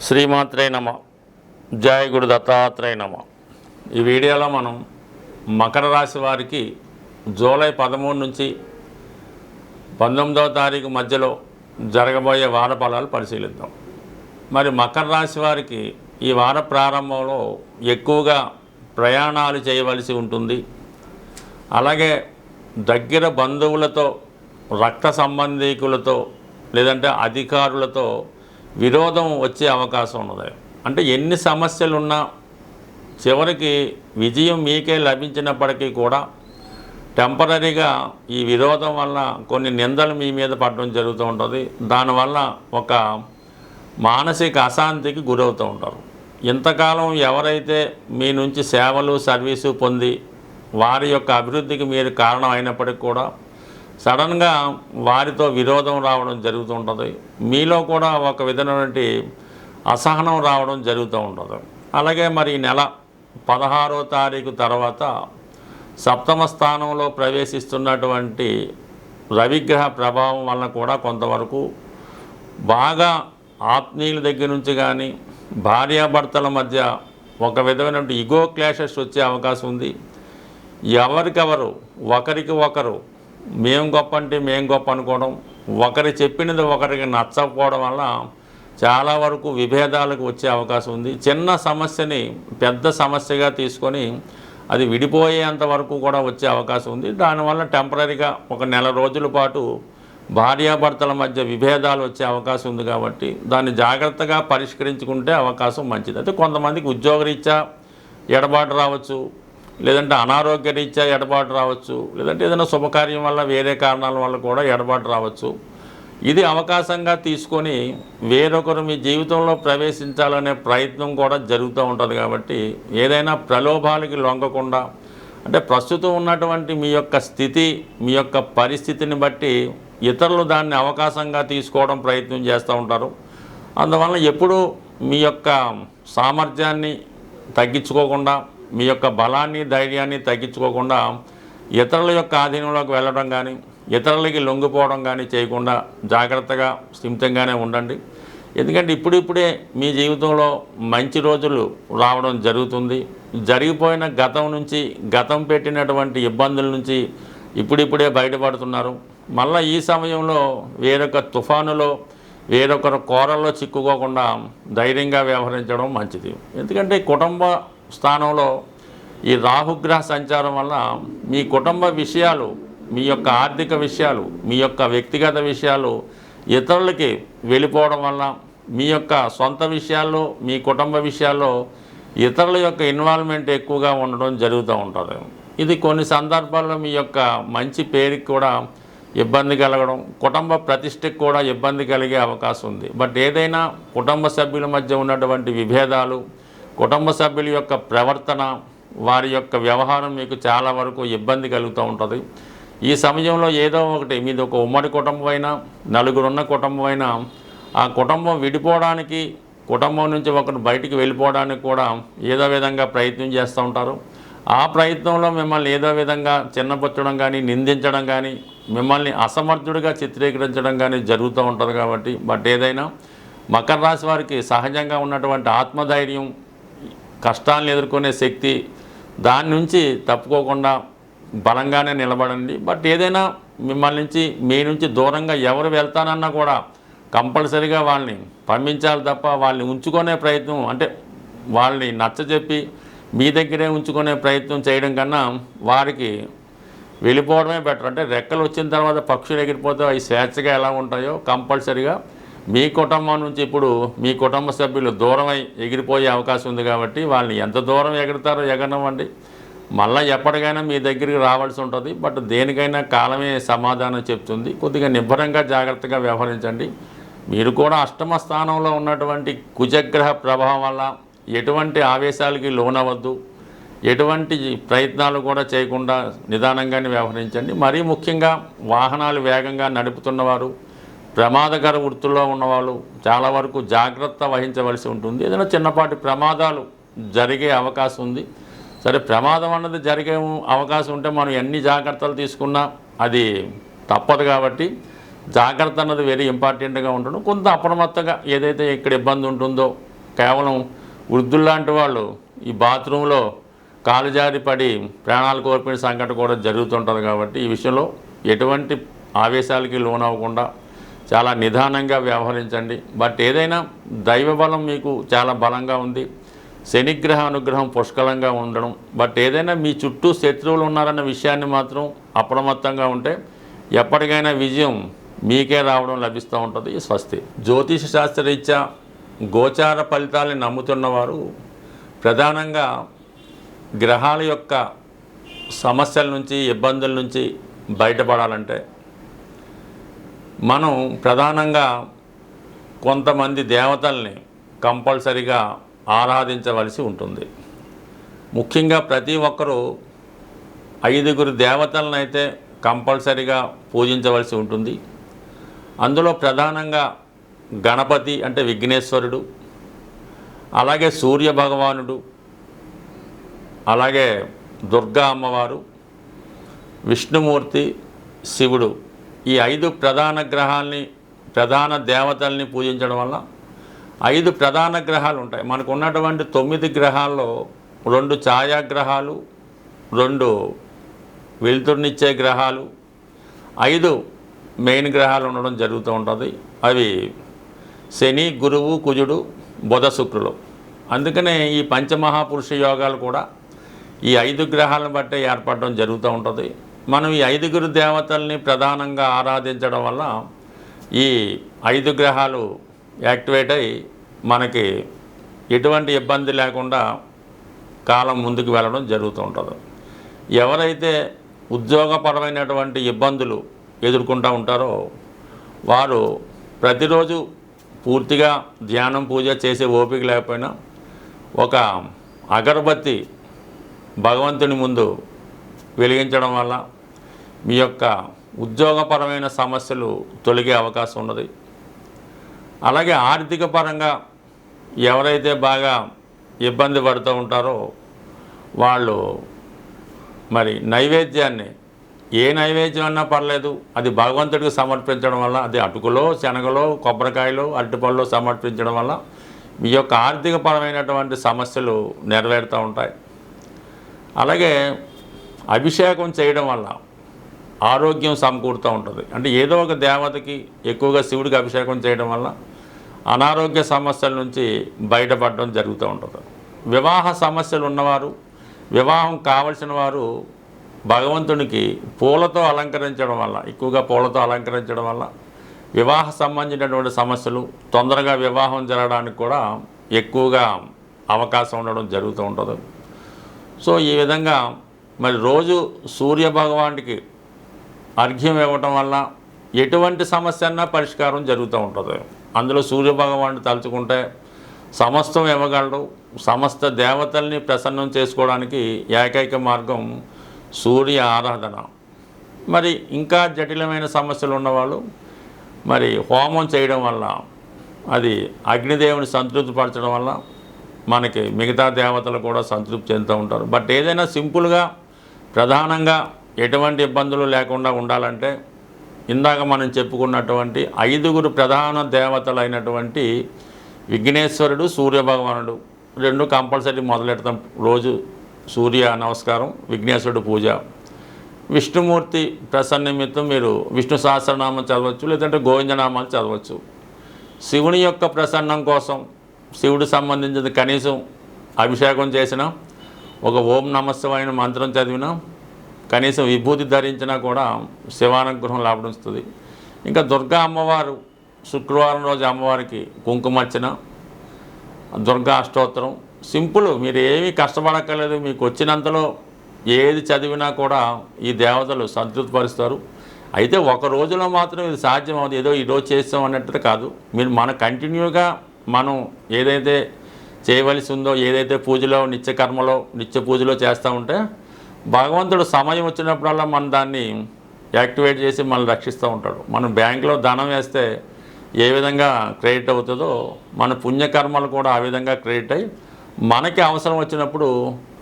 శ్రీమాత్రే నమ. జయ గురు దత్తాత్రేయ నమ. ఈ వీడియోలో మనం మకర రాశి వారికి జూలై పదమూడు నుంచి పంతొమ్మిదవ తారీఖు మధ్యలో జరగబోయే వార ఫలాలు పరిశీలిద్దాం. మరి మకర రాశి వారికి ఈ వార ప్రారంభంలో ఎక్కువగా ప్రయాణాలు చేయవలసి ఉంటుంది. అలాగే దగ్గర బంధువులతో రక్త సంబంధీకులతో లేదంటే అధికారులతో విరోధం వచ్చే అవకాశం ఉన్నది. అంటే ఎన్ని సమస్యలున్నా చివరికి విజయం మీకే లభించినప్పటికీ కూడా టెంపరీగా ఈ విరోధం వల్ల కొన్ని నిందలు మీ మీద పడడం జరుగుతూ ఉంటుంది. దానివల్ల ఒక మానసిక అశాంతికి గురవుతూ ఉంటారు. ఇంతకాలం ఎవరైతే మీ నుంచి సేవలు సర్వీసు పొంది వారి యొక్క అభివృద్ధికి మీరు కారణం అయినప్పటికీ కూడా సడన్గా వారితో విరోధం రావడం జరుగుతూ ఉంటుంది మీలో కూడా ఒక విధమైనటువంటి అసహనం రావడం జరుగుతూ ఉంటుంది. అలాగే మరి ఈ నెల పదహారో తారీఖు తర్వాత సప్తమ స్థానంలో ప్రవేశిస్తున్నటువంటి రవిగ్రహ ప్రభావం వలన కూడా కొంతవరకు బాగా ఆత్మీయుల దగ్గర నుంచి కానీ భార్యాభర్తల మధ్య ఒక విధమైనటువంటి ఇగో క్లాషెస్ వచ్చే అవకాశం ఉంది. ఎవరికెవరు ఒకరికి ఒకరు మేము గొప్ప అంటే మేము గొప్ప అనుకోవడం ఒకరి చెప్పినది ఒకరికి నచ్చకపోవడం వల్ల చాలా వరకు విభేదాలకు వచ్చే అవకాశం ఉంది. చిన్న సమస్యని పెద్ద సమస్యగా తీసుకొని అది విడిపోయేంత వరకు కూడా వచ్చే అవకాశం ఉంది. దానివల్ల టెంపరీగా ఒక నెల రోజుల పాటు భార్యాభర్తల మధ్య విభేదాలు వచ్చే అవకాశం ఉంది కాబట్టి దాన్ని జాగ్రత్తగా పరిష్కరించుకుంటే అవకాశం మంచిది. అయితే కొంతమందికి ఉద్యోగరీత్యా ఎడబాటు రావచ్చు. లేదంటే అనారోగ్య రీత్యా ఎడబాటు రావచ్చు లేదంటే ఏదైనా శుభకార్యం వల్ల వేరే కారణాల వల్ల కూడా ఎడబాటు రావచ్చు. ఇది అవకాశంగా తీసుకొని వేరొకరు మీ జీవితంలో ప్రవేశించాలనే ప్రయత్నం కూడా జరుగుతూ ఉంటుంది కాబట్టి ఏదైనా ప్రలోభాలకి లొంగకుండా అంటే ప్రస్తుతం ఉన్నటువంటి మీ యొక్క స్థితి మీ యొక్క పరిస్థితిని బట్టి ఇతరులు దాన్ని అవకాశంగా తీసుకోవడం ప్రయత్నం చేస్తూ ఉంటారు. అందువల్ల ఎప్పుడూ మీ యొక్క సామర్థ్యాన్ని తగ్గించుకోకుండా మీ యొక్క బలాన్ని ధైర్యాన్ని తగ్గించుకోకుండా ఇతరుల యొక్క ఆధీనంలోకి వెళ్ళడం కానీ ఇతరులకి లొంగిపోవడం కానీ చేయకుండా జాగ్రత్తగా స్థిమితంగానే ఉండండి. ఎందుకంటే ఇప్పుడిప్పుడే మీ జీవితంలో మంచి రోజులు రావడం జరుగుతుంది. జరిగిపోయిన గతం నుంచి గతం పెట్టినటువంటి ఇబ్బందుల నుంచి ఇప్పుడిప్పుడే బయటపడుతున్నారు. మళ్ళీ ఈ సమయంలో వేరొక తుఫానులో వేరొకరు కోరల్లో చిక్కుకోకుండా ధైర్యంగా వ్యవహరించడం మంచిది. ఎందుకంటే కుటుంబ స్థానంలో ఈ రాహుగ్రహ సంచారం వల్ల మీ కుటుంబ విషయాలు మీ యొక్క ఆర్థిక విషయాలు మీ యొక్క వ్యక్తిగత విషయాలు ఇతరులకి వెళ్ళిపోవడం వల్ల మీ యొక్క సొంత విషయాల్లో మీ కుటుంబ విషయాల్లో ఇతరుల యొక్క ఇన్వాల్వ్మెంట్ ఎక్కువగా ఉండడం జరుగుతూ ఉంటుంది. ఇది కొన్ని సందర్భాల్లో మీ యొక్క మంచి పేరుకి కూడా ఇబ్బంది కలగడం కుటుంబ ప్రతిష్టకు కూడా ఇబ్బంది కలిగే అవకాశం ఉంది. బట్ ఏదైనా కుటుంబ సభ్యుల మధ్య ఉన్నటువంటి విభేదాలు కుటుంబ సభ్యుల యొక్క ప్రవర్తన వారి యొక్క వ్యవహారం మీకు చాలా వరకు ఇబ్బంది కలుగుతూ ఉంటుంది. ఈ సమయంలో ఏదో ఒకటి మీది ఒక ఉమ్మడి కుటుంబం అయినా నలుగురున్న కుటుంబం అయినా ఆ కుటుంబం విడిపోవడానికి కుటుంబం నుంచి ఒకరు బయటికి వెళ్ళిపోవడానికి కూడా ఏదో విధంగా ప్రయత్నం చేస్తూ ఉంటారు. ఆ ప్రయత్నంలో మిమ్మల్ని ఏదో విధంగా చిన్నపుచ్చడం కానీ నిందించడం కానీ మిమ్మల్ని అసమర్థుడిగా చిత్రీకరించడం కానీ జరుగుతూ ఉంటుంది కాబట్టి. బట్ ఏదైనా మకర రాశి వారికి సహజంగా ఉన్నటువంటి ఆత్మధైర్యం కష్టాలను ఎదుర్కొనే శక్తి దాని నుంచి తప్పుకోకుండా బలంగానే నిలబడండి. బట్ ఏదైనా మిమ్మల్ని నుంచి మీ నుంచి దూరంగా ఎవరు వెళ్తానన్నా కూడా కంపల్సరీగా వాళ్ళని పంపించాలి తప్ప వాళ్ళని ఉంచుకునే ప్రయత్నం అంటే వాళ్ళని నచ్చజెప్పి మీ దగ్గరే ఉంచుకునే ప్రయత్నం చేయడం కన్నా వారికి వెళ్ళిపోవడమే బెటర్. అంటే రెక్కలు వచ్చిన తర్వాత పక్షులు ఎగిరిపోతే అవి స్వేచ్ఛగా ఎలా ఉంటాయో కంపల్సరీగా మీ కుటుంబం నుంచి ఇప్పుడు మీ కుటుంబ సభ్యులు దూరమై ఎగిరిపోయే అవకాశం ఉంది కాబట్టి వాళ్ళని ఎంత దూరం ఎగురుతారో ఎగరనివ్వండి. మళ్ళీ ఎప్పటికైనా మీ దగ్గరికి రావాల్సి ఉంటుంది. బట్ దేనికైనా కాలమే సమాధానం చెప్తుంది. కొద్దిగా నిబ్బరంగా జాగ్రత్తగా వ్యవహరించండి. మీరు కూడా అష్టమ స్థానంలో ఉన్నటువంటి కుజగ్రహ ప్రభావం వల్ల ఎటువంటి ఆవేశాలకి లోనవద్దు ఎటువంటి ప్రయత్నాలు కూడా చేయకుండా నిదానంగానే వ్యవహరించండి. మరీ ముఖ్యంగా వాహనాలు వేగంగా నడుపుతున్నవారు ప్రమాదకర వృత్తుల్లో ఉన్నవాళ్ళు చాలా వరకు జాగ్రత్త వహించవలసి ఉంటుంది. ఏదైనా చిన్నపాటి ప్రమాదాలు జరిగే అవకాశం ఉంది. సరే ప్రమాదం అన్నది జరిగే అవకాశం ఉంటే మనం ఎన్ని జాగ్రత్తలు తీసుకున్నా అది తప్పదు కాబట్టి జాగ్రత్త అన్నది వెరీ ఇంపార్టెంట్గా ఉండడం. కొంత అప్రమత్తంగా ఏదైతే ఇక్కడ ఇబ్బంది ఉంటుందో కేవలం వృద్ధుల్లాంటి వాళ్ళు ఈ బాత్రూంలో కాలు జారి పడి ప్రాణాలు కోల్పోయిన సంఘటన కూడా జరుగుతుంటుంది కాబట్టి ఈ విషయంలో ఎటువంటి ఆవేశాలకి లోనవ్వకుండా చాలా నిదానంగా వ్యవహరించండి. బట్ ఏదైనా దైవ బలం మీకు చాలా బలంగా ఉంది. శనిగ్రహ అనుగ్రహం పుష్కలంగా ఉండడం. బట్ ఏదైనా మీ చుట్టూ శత్రువులు ఉన్నారన్న విషయాన్ని మాత్రం అప్రమత్తంగా ఉంటే ఎప్పటికైనా విజయం మీకే రావడం లభిస్తూ ఉంటుంది. స్వస్తి. జ్యోతిష శాస్త్రరీత్యా గోచార ఫలితాలని నమ్ముతున్నవారు ప్రధానంగా గ్రహాల యొక్క సమస్యల నుంచి ఇబ్బందుల నుంచి బయటపడాలంటే మనం ప్రధానంగా కొంతమంది దేవతల్ని కంపల్సరిగా ఆరాధించవలసి ఉంటుంది. ముఖ్యంగా ప్రతి ఒక్కరూ ఐదుగురు దేవతలను అయితే కంపల్సరిగా పూజించవలసి ఉంటుంది. అందులో ప్రధానంగా గణపతి అంటే విఘ్నేశ్వరుడు అలాగే సూర్య భగవానుడు అలాగే దుర్గా అమ్మవారు విష్ణుమూర్తి శివుడు ఈ ఐదు ప్రధాన గ్రహాల్ని ప్రధాన దేవతల్ని పూజించడం వల్ల ఐదు ప్రధాన గ్రహాలు ఉంటాయి. మనకు ఉన్నటువంటి తొమ్మిది గ్రహాల్లో రెండు ఛాయాగ్రహాలు రెండు వెలుతురునిచ్చే గ్రహాలు ఐదు మెయిన్ గ్రహాలు ఉండడం జరుగుతూ ఉంటుంది. అవి శని గురువు కుజుడు బుధ శుక్రులు. అందుకనే ఈ పంచమహాపురుష యోగాలు కూడా ఈ ఐదు గ్రహాలను బట్టే ఏర్పడడం జరుగుతూ ఉంటుంది. మనం ఈ ఐదుగురు దేవతల్ని ప్రధానంగా ఆరాధించడం వల్ల ఈ ఐదు గ్రహాలు యాక్టివేట్ అయ్యి మనకి ఎటువంటి ఇబ్బంది లేకుండా కాలం ముందుకు వెళ్ళడం జరుగుతూ ఉంటుంది. ఎవరైతే ఉద్యోగపరమైనటువంటి ఇబ్బందులు ఎదుర్కొంటూ ఉంటారో వారు ప్రతిరోజు పూర్తిగా ధ్యానం పూజ చేసే ఓపిక లేకపోయినా ఒక అగరబత్తి భగవంతుని ముందు వెలిగించడం వల్ల మీ యొక్క ఉద్యోగపరమైన సమస్యలు తొలగే అవకాశం ఉన్నది. అలాగే ఆర్థిక పరంగా ఎవరైతే బాగా ఇబ్బంది పడుతూ ఉంటారో వాళ్ళు మరి నైవేద్యాన్ని ఏ నైవేద్యం అన్నా పర్లేదు అది భగవంతుడికి సమర్పించడం వల్ల అది అటుకులో శనగలో కొబ్బరికాయలో అరటిపళ్ళు సమర్పించడం వల్ల మీ యొక్క ఆర్థికపరమైనటువంటి సమస్యలు నెరవేరుతూ ఉంటాయి. అలాగే అభిషేకం చేయడం వల్ల ఆరోగ్యం సమకూరుతూ ఉంటుంది. అంటే ఏదో ఒక దేవతకి ఎక్కువగా శివుడికి అభిషేకం చేయడం వల్ల అనారోగ్య సమస్యల నుంచి బయటపడడం జరుగుతూ ఉంటుంది. వివాహ సమస్యలు ఉన్నవారు వివాహం కావలసిన వారు భగవంతునికి పూలతో అలంకరించడం వల్ల ఎక్కువగా పూలతో అలంకరించడం వల్ల వివాహ సంబంధించినటువంటి సమస్యలు తొందరగా వివాహం జరగడానికి కూడా ఎక్కువగా అవకాశం ఉండడం జరుగుతూ ఉంటుంది. సో ఈ విధంగా మరి రోజు సూర్య భగవానికి అర్ఘ్యం ఇవ్వటం వల్ల ఎటువంటి సమస్య అన్నా పరిష్కారం జరుగుతూ ఉంటుంది. అందులో సూర్య తలుచుకుంటే సమస్తం ఇవ్వగలడు. సమస్త దేవతల్ని ప్రసన్నం చేసుకోవడానికి ఏకైక మార్గం సూర్య ఆరాధన. మరి ఇంకా జటిలమైన సమస్యలు ఉన్నవాళ్ళు మరి హోమం చేయడం వల్ల అది అగ్నిదేవుని సంతృప్తిపరచడం వల్ల మనకి మిగతా దేవతలు కూడా సంతృప్తి చెందుతూ ఉంటారు. బట్ ఏదైనా సింపుల్గా ప్రధానంగా ఎటువంటి ఇబ్బందులు లేకుండా ఉండాలంటే ఇందాక మనం చెప్పుకున్నటువంటి ఐదుగురు ప్రధాన దేవతలైనటువంటి విఘ్నేశ్వరుడు సూర్యభగవానుడు రెండు కంపల్సరీ మొదలెడతాం. రోజు సూర్య నమస్కారం విఘ్నేశ్వరుడు పూజ. విష్ణుమూర్తి ప్రసన్న నిమిత్తం మీరు విష్ణు సహస్రనామం చదవచ్చు లేదంటే గోవిందనామాలు చదవచ్చు. శివుని యొక్క ప్రసన్నం కోసం శివుడు సంబంధించిన కనీసం అభిషేకం చేసిన ఒక ఓం నమస్సమైన మంత్రం చదివినా కనీసం విభూతి ధరించినా కూడా శివానుగ్రహం లాభిస్తుంది ఇంకా దుర్గా అమ్మవారు శుక్రవారం రోజు అమ్మవారికి కుంకుమర్చన దుర్గా అష్టోత్తరం. సింపుల్ మీరు ఏమీ కష్టపడక్కర్లేదు మీకు వచ్చినంతలో ఏది చదివినా కూడా ఈ దేవతలు సంతృప్తిపరుస్తారు. అయితే ఒక రోజులో మాత్రం ఇది సాధ్యం అవుతుంది ఏదో ఈరోజు చేస్తాం అన్నట్టు కాదు. మీరు మన కంటిన్యూగా మనం ఏదైతే చేయవలసి ఉందో ఏదైతే పూజలో నిత్య కర్మలో నిత్య పూజలో చేస్తూ ఉంటే భగవంతుడు సమయం వచ్చినప్పుడల్లా మనం దాన్ని యాక్టివేట్ చేసి మనల్ని రక్షిస్తూ ఉంటాడు. మనం బ్యాంకులో ధనం వేస్తే ఏ విధంగా క్రెడిట్ అవుతుందో మన పుణ్యకర్మలు కూడా ఆ విధంగా క్రెడిట్ అయ్యి మనకి అవసరం వచ్చినప్పుడు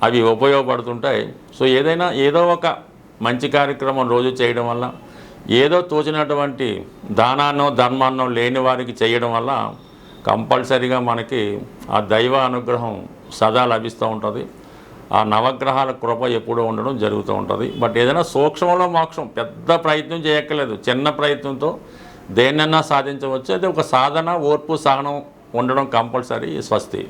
అవి ఉపయోగపడుతుంటాయి. సో ఏదైనా ఏదో ఒక మంచి కార్యక్రమం రోజు చేయడం వల్ల ఏదో తోచినటువంటి దానాన్నో ధర్మాన్నో లేని వారికి చేయడం వల్ల కంపల్సరిగా మనకి ఆ దైవ అనుగ్రహం సదా లభిస్తూ ఉంటుంది. ఆ నవగ్రహాల కృప ఎప్పుడూ ఉండడం జరుగుతూ ఉంటుంది. బట్ ఏదైనా సూక్ష్మంలో మోక్షం పెద్ద ప్రయత్నం చేయక్కర్లేదు. చిన్న ప్రయత్నంతో దేన్నైనా సాధించవచ్చు. అయితే ఒక సాధన ఓర్పు సహనం ఉండడం కంపల్సరీ స్వస్తి.